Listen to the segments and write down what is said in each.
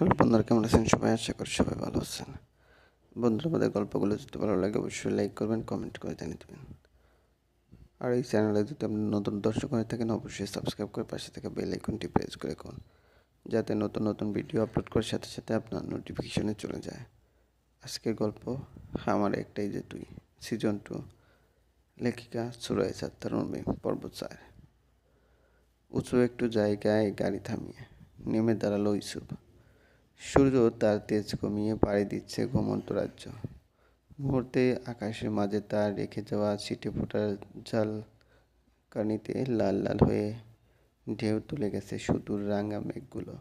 Hello বন্ধুরা কেমন আছেন? সবাই আশা করি সবাই ভালো আছেন। বন্ধুরা আমাদের গল্পগুলো যদি ভালো লাগে, অবশ্যই লাইক করবেন কমেন্ট করে জানিয়ে দেবেন। আর এই চ্যানেলে যদি আপনি নতুন দর্শক হয়ে থাকেন, অবশ্যই সাবস্ক্রাইব করে পাশে থেকে বেল আইকনটি প্রেস করে রাখুন, যাতে নতুন নতুন ভিডিও আপলোড করার সাথে সাথে আপনার নোটিফিকেশনে চলে যায়। আজকের গল্প আমার একটাই যে তুই সিজন টু লেখিকা সুরাই সাত্তার পর্বত স্যার। উঁচু একটু জায়গায় গাড়ি থামিয়ে, নেমে দাঁড়াল ইসুফ সূর্য তার তেজ কমিয়ে পাড়ি দিচ্ছে ঘুমন্ত রাজ্য। মুহূর্তে আকাশের মাঝে তার রেখে যাওয়া ছিটে ফোটার জাল কানিতে লাল লাল হয়ে ঢেউ তুলে গেছে সুদূর রাঙা মেঘগুলো।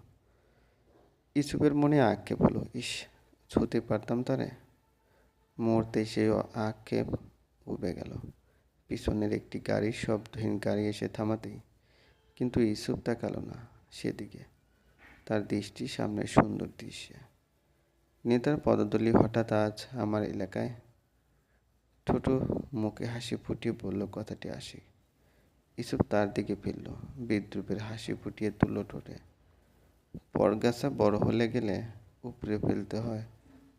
ইসুফের মনে আঁকে বলো ইস, ছুতে পারতাম তারে? মুহূর্তে সে আঁকে উবে গেল। পিছনের একটি গাড়ির শব্দহীন গাড়ি এসে থামাতেই কিন্তু ইসুফ তাকালো না সেদিকে। তার দৃষ্টি সামনে সুন্দর দৃশ্য। নেতার পদদলি হঠাৎ আজ আমার এলাকায়। ঠোঁটো মুখে হাসি ফুটিয়ে বলল, কথাটি আসি। ইসুফ তার দিকে ফিরল, বিদ্রুপের হাসি ফুটিয়ে তুলো ঠোঁটে। পরগাছা বড় হলে গেলে উপরে ফেলতে হয়,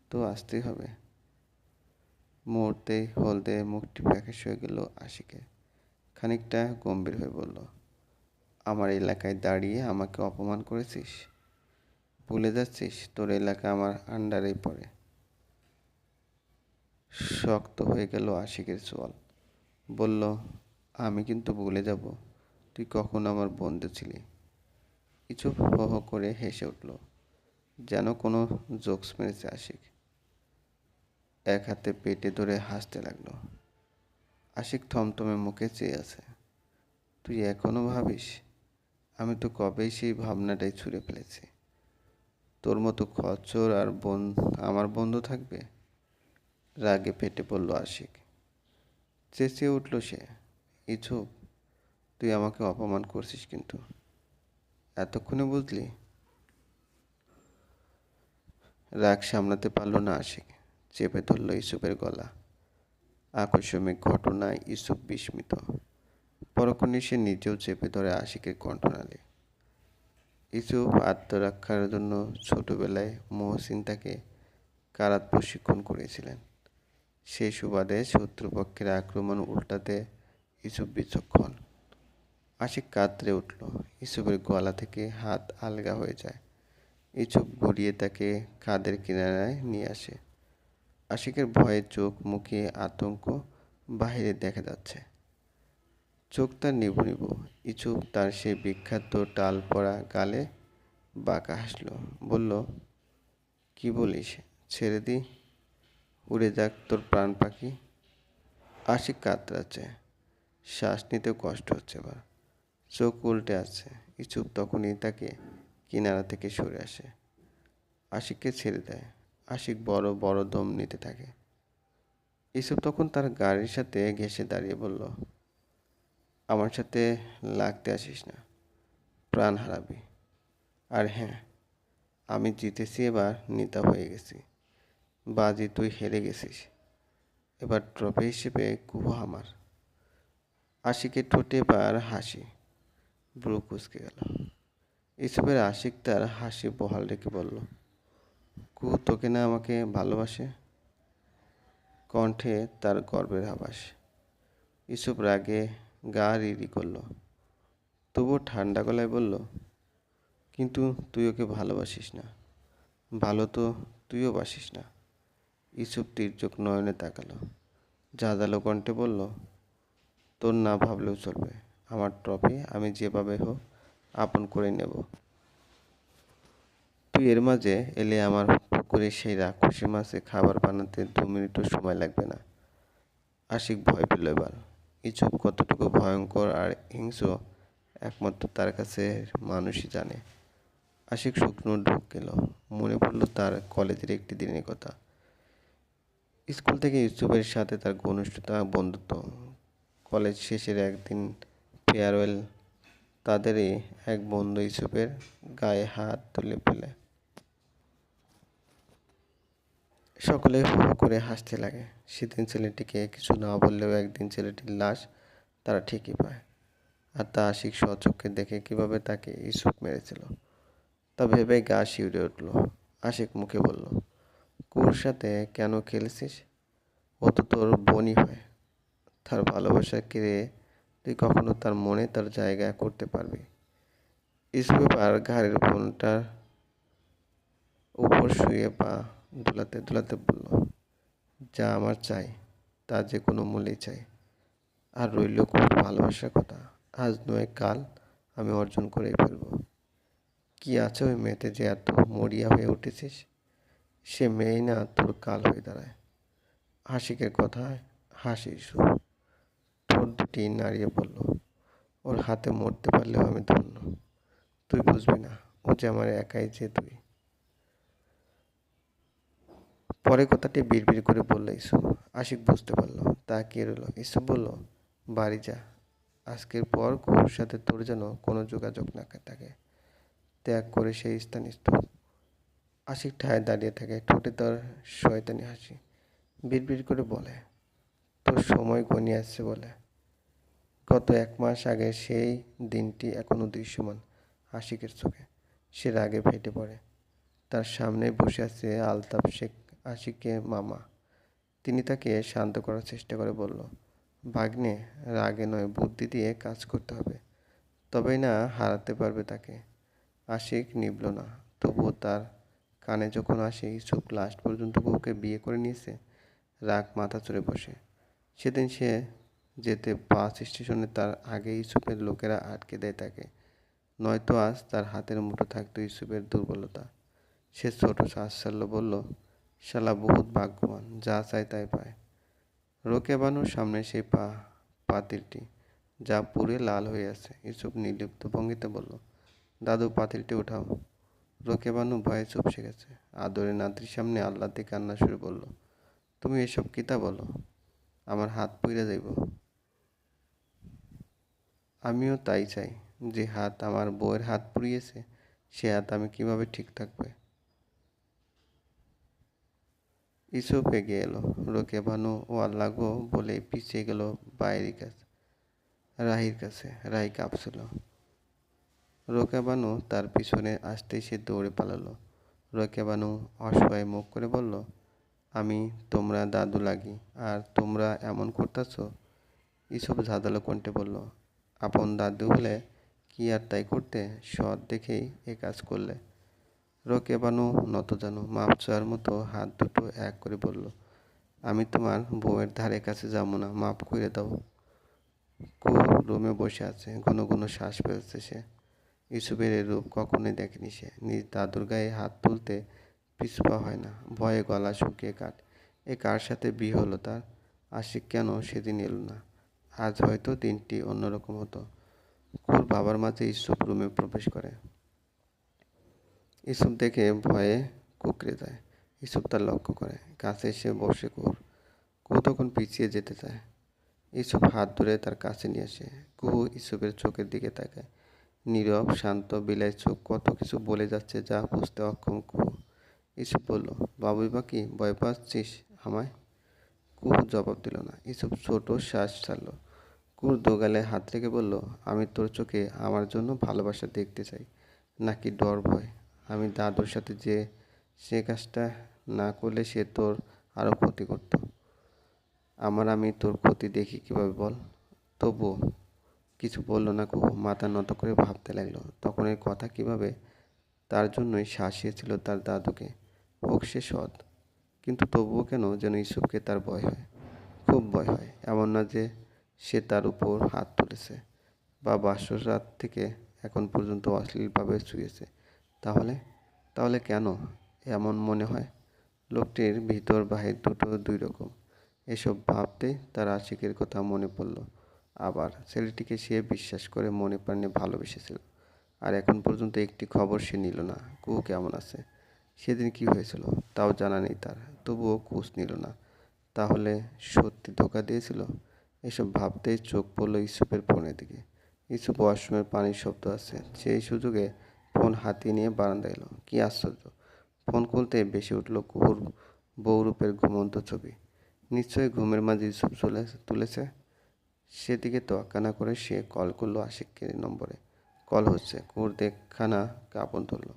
তো আসতেই হবে। মুহূর্তেই হলদে মুখটি প্যাকেশ হয়ে গেল আশিকে। খানিকটা গম্ভীর হয়ে বলল, আমার এলাকায় দাঁড়িয়ে আমাকে অপমান করেছিস? ভুলে যাচ্ছিস? তোর এলাকা আমার আন্ডারেই পড়ে। শক্ত হয়ে গেল আশিকের চোয়াল বলল, আমি কিন্তু ভুলে যাব। তুই কখন আমার বন্ধু ছিলি? কিছু হহ করে হেসে উঠল, যেন কোনো জোকস মেরেছে আশিক। এক হাতে পেটে ধরে হাসতে লাগল, আশিক থমথমে মুখে চেয়ে আছে। তুই এখনও ভাবিস? আমি তো কবেই সেই ভাবনাটাই ছুঁড়ে ফেলেছি। তোর মতো খচ্চর আর বোন, আমার বন্ধু থাকবে? রাগে ফেটে পড়ল আশিক। চেঁচিয়ে উঠল সে। ইছুক তুই আমাকে অপমান করছিস কিন্তু। এতক্ষণে বুঝলি? রাগ সামলাতে পারল না আশিক। চেপে ধরল ইসুফের গলা। আকস্মিক ঘটনায় ইসুফ বিস্মিত। পরক্ষণে সে নিজেও চেপে ধরে আশিকের কণ্ঠনালী। ইসুফ আত্মরক্ষার জন্য ছোটবেলায় মহসিন তাকে কারাত প্রশিক্ষণ করেছিলেন। সেই সুবাদে শত্রুপক্ষের আক্রমণ উল্টাতে ইসুফ বিচক্ষণ আশিক কাতরে উঠল। ইসুফের গলা থেকে হাত আলগা হয়ে যায়। ইসুফ গড়িয়ে তাকে কাদের কিনারায় নিয়ে আসে। আশিকের ভয়ে চোখ মুখে আতঙ্ক বাহিরে দেখা যাচ্ছে। চোখ তার নিবু নিবু ইচুপ তার সেই বিখ্যাত টাল পড়া গালে বাঁকা হাসল। বলল, কি বলিস? ছেড়ে দি। উড়ে যাক তোর প্রাণ পাখি। আশিক কাতরাচ্ছে। শ্বাস নিতেও কষ্ট হচ্ছে এবার। চোখ উল্টে আসছে। ইচুপ তখনই তাকে কিনারা থেকে সরে আসে। আশিককে ছেড়ে দেয়। আশিক বড় বড় দম নিতে থাকে। ইসুপ তখন তার গাড়ির সাথে ঘেসে দাঁড়িয়ে বলল আমার সাথে লাগতে আসিস না। প্রাণ হারাবি। আর হ্যাঁ আমি জিতেছি এবার নেতা হয়ে গেছি। বাজি তুই হেরে গেছিস। এবার ট্রফি হিসেবে কুহ আমার। আশিকের ঠোঁটে এবার হাসি। ব্রু কুচকে গেল। ইসবের আশিক তার হাসি বহাল রেখে বলল, কু, তোকে না আমাকে ভালোবাসে? কণ্ঠে তার গর্বের আভাস। ইসুপ রাগে গা রিরি করল। তবুও ঠান্ডা গলায় বলল, কিন্তু তুই ওকে ভালোবাসিস না। ভালো তো তুইও বাসিস না। ইসুপ তীর্যক নয়নে তাকালো। জাদালো কণ্ঠে বলল, তোর না ভাবলেও চলবে। আমার ট্রফি আমি যেভাবে হোক আপন করে নেব। তুই এর মাঝে এলে আমার পুকুরে সেই রাক্ষসী মাছে খাবার বানাতে দু মিনিটও সময় লাগবে না। আশিক ভয় পেল এবার। ইচুপ কতটুকু ভয়ঙ্কর আর হিংস্র, একমাত্র তার কাছে মানুষই জানে। আশিক শুকনো ঢুক গেল। মনে পড়ল তার কলেজের একটি দিনের কথা। স্কুল থেকে ইউসুফের সাথে তার ঘনিষ্ঠতা, বন্ধুত্ব। কলেজ শেষের একদিন ফেয়ারওয়েল তাদেরই এক বন্ধু ইউসুফের গায়ে হাত তুলে ফেলে। সকলে হু করে হাসতে লাগে। সেদিন ছেলেটিকে কিছু না বললেও একদিন ছেলেটির লাশ তারা ঠিকই পায়। আর তা আশিক স্বচক্ষে দেখে কীভাবে তাকে ইসুক মেরেছিল। তা ভেবে গা শিউরে উঠল। আশিক মুখে বলল কুর সাথে কেন খেলেছিস? ও তো তোর বোনই হয়। তার ভালোবাসা কেড়ে তুই কখনো তার মনে তার জায়গা করতে পারবি। ইসপেপার ঘাড়ের বোনটার উপর শুয়ে পা দুলাতে দুলাতে বলল, যা আমার চাই, তা যে কোনো মূল্যেই চাই। আর রইল খুব ভালোবাসার কথা, আজ নয়, কাল আমি অর্জন করেই ফেলব। কি আছে ওই মেয়েতে যে এত মরিয়া হয়ে উঠেছিস? সে মেয়েই না তোর কাল হয়ে দাঁড়ায়। হাসিকের কথায় হাসি সুর ঠোঁট দুটি নাড়িয়ে বলল, ওর হাতে মরতে পারলেও আমি ধন্য। তুই বুঝবি না, ও যে আমার একাই যে তুই। পরে কথাটি বিড়বিড় করে বলল, ইসু, আশিক বুঝতে পারল। তা কে রইল, ইসু বলল, বাড়ি যা। আজকের পর কুকুর সাথে তোর যেন কোনো যোগাযোগ না থাকে। ত্যাগ করে সেই স্থান স্তূপ আশিক ঠায় দাঁড়িয়ে থাকে, ঠোঁটে তার শয়তানি হাসি। বিড়বিড় করে বলে, তোর সময় ঘনিয়ে আসছে বলে। গত এক মাস আগে সেই দিনটি এখনও দৃশ্যমান আশিকের চোখে। সে রাগে ফেটে পড়ে। তার সামনে বসে আছে আলতাফ শেখ আশিকের মামা। তিনি তাকে শান্ত করার চেষ্টা করে বলল, ভাগ্নে, রাগে নয়, বুদ্ধি দিয়ে কাজ করতে হবে। তবেই না হারাতে পারবে তাকে। আশিক নিবল না, তবুও তার কানে যখন আসে ইসুপ লাস্ট পর্যন্ত বউকে বিয়ে করে নিয়েছে? রাগ মাথা চড়ে বসে। সেদিন সে যেতে বাস স্টেশনে তার আগে ইসুপের লোকেরা আটকে দেয় তাকে। নয়তো আজ তার হাতের মুঠো থাকতো ইসুপের দুর্বলতা। সে ছোট সাহসাল্য বলল শালা বহুত ভাগ্যবান, যা চায় তাই পায়। রোকে বানুর সামনে সেই পা, পাতিলটি, যা পুরে লাল হয়ে আছে। ইসুপ নির্লিপ্ত ভঙ্গিতে বলল, দাদু, পাতিলটি উঠাও। রোকে বানু ভয়ে চুপসে গেছে। আদরে নাতির সামনে আল্লাহ আল্লাতে কান্না শুরু বলল তুমি এসব কিতা বলো? আমার হাত পুইরা যাইব। আমিও তাই চাই। যে হাত আমার বউয়ের হাত পুড়িয়েছে, সে হাত আমি কীভাবে ঠিক থাকবে? ইসুপ এগিয়ে এলো। রোকে, ভানু ও আল্লাহ গো বলে পিছিয়ে গেল বাইরের কাছে, রাহির কাছে। রাহি কাঁপছিল। রোকে বানু তার পিছনে আসতেই সে দৌড়ে পালালো। রোকে বানু অসহায় মুখ করে বলল, আমি তোমরা দাদু লাগি, আর তোমরা এমন করতেছ? ইসব ঝাঁদালো কণ্ঠে বলল, আপন দাদু হলে কি আর তাই করতে? সৎ দেখেই এ কাজ করলে। রোকে বানু নত জানো, মাপ চাওয়ার মতো হাত দুটো এক করে বলল, আমি তোমার বউয়ের ধারে কাছে যাব না, মাপ করে দাও। কু রুমে বসে আছে, ঘন ঘন শ্বাস ফেলছে সে। ইসুফের এই রূপ কখনোই দেখেনি সে। নিজ দাদুর গায়ে হাত তুলতে পিছপা হয় না, ভয়ে গলা শুকিয়ে কাট। এ কার সাথে বিয়ে হলো তার? আশিক কেন সেদিন এলো না? আজ হয়তো দিনটি অন্যরকম হতো। কুর বাবার মাঝে ইসুফ রুমে প্রবেশ করে। ইসুফ দেখে ভয়ে কুকড়ে যায় ইসুফ তার লক্ষ্য করে। কাছে এসে বসে কুর কু তখন পিছিয়ে যেতে চায়। ইসুফ হাত ধরে তার কাছে নিয়ে আসে। কুহু ইসুফের চোখের দিকে তাকায়। নীরব, শান্ত, বিলাই চোখ কত কিছু বলে যাচ্ছে যা বুঝতে অক্ষম কুহু ইসুফ বলল, বাবুই কি, ভয় পাচ্ছিস আমায়? কুহু জবাব দিল না। ইসুফ ছোট শ্বাস ছাড়ল। কুর দোগালে হাত রেখে বলল, আমি তোর চোখে আমার জন্য ভালোবাসা দেখতে চাই। নাকি ডর ভয়? আমি দাদুর সাথে যে সে কাজটা না করলে সে তোর আরও ক্ষতি করতো। আমার আমি তোর ক্ষতি দেখি কীভাবে বল? তবুও কিছু বলল না কুহু, মাথা নত করে ভাবতে লাগল। তখন এই কথা কীভাবে? তার জন্যই শাসিয়েছিল তার দাদুকে। হোক সে সৎ, কিন্তু তবুও কেন যেন ইসুফকে তার ভয় হয়। খুব ভয় হয়, এমন না যে সে তার উপর হাত তুলেছে। বা বাসর রাত থেকে এখন পর্যন্ত অশ্লীলভাবে শুয়েছে। তাহলে? তাহলে কেন এমন মনে হয়? লোকটির ভিতর বাহির দুটো দুই রকম। এসব ভাবতেই তার আশিকের কথা মনে পড়ল। আবার ছেলেটিকে সে বিশ্বাস করে মনে প্রাণে ভালোবেসেছিল। আর এখন পর্যন্ত একটি খবর সে নিল না। কু কেমন আছে? সেদিন কি হয়েছিল? তাও জানা নেই তার। তবুও কুচ নিল না। তাহলে সত্যি ধোকা দিয়েছিল? এসব ভাবতেই চোখ পড়ল ইসুপের ফোনের দিকে। ইসুপ ওয়াশরুমের পানির শব্দ আছে। সেই সুযোগে ফোন হাতিয়ে নিয়ে বারান্দা এলো। কি আশ্চর্য! ফোন খুলতে বেশি উঠল কুহুর বৌরূপের ঘুমন্ত ছবি। নিশ্চয়ই ঘুমের মাঝে ইসুপ চলে তুলেছে? সেদিকে তোয়াক্কা না করে সে কল করল আশিকের নম্বরে। কল হচ্ছে। কুহুর দেখখানা কাঁপন তুললো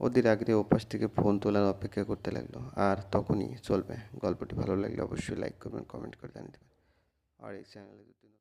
অধীর আগ্রহে ওপাশ থেকে ফোন তোলার অপেক্ষা করতে লাগল। আর তখনই চলবে। গল্পটি ভালো লাগলে অবশ্যই লাইক করবেন, কমেন্ট করে জানিয়ে দেবেন। আর এই চ্যানেলে যদি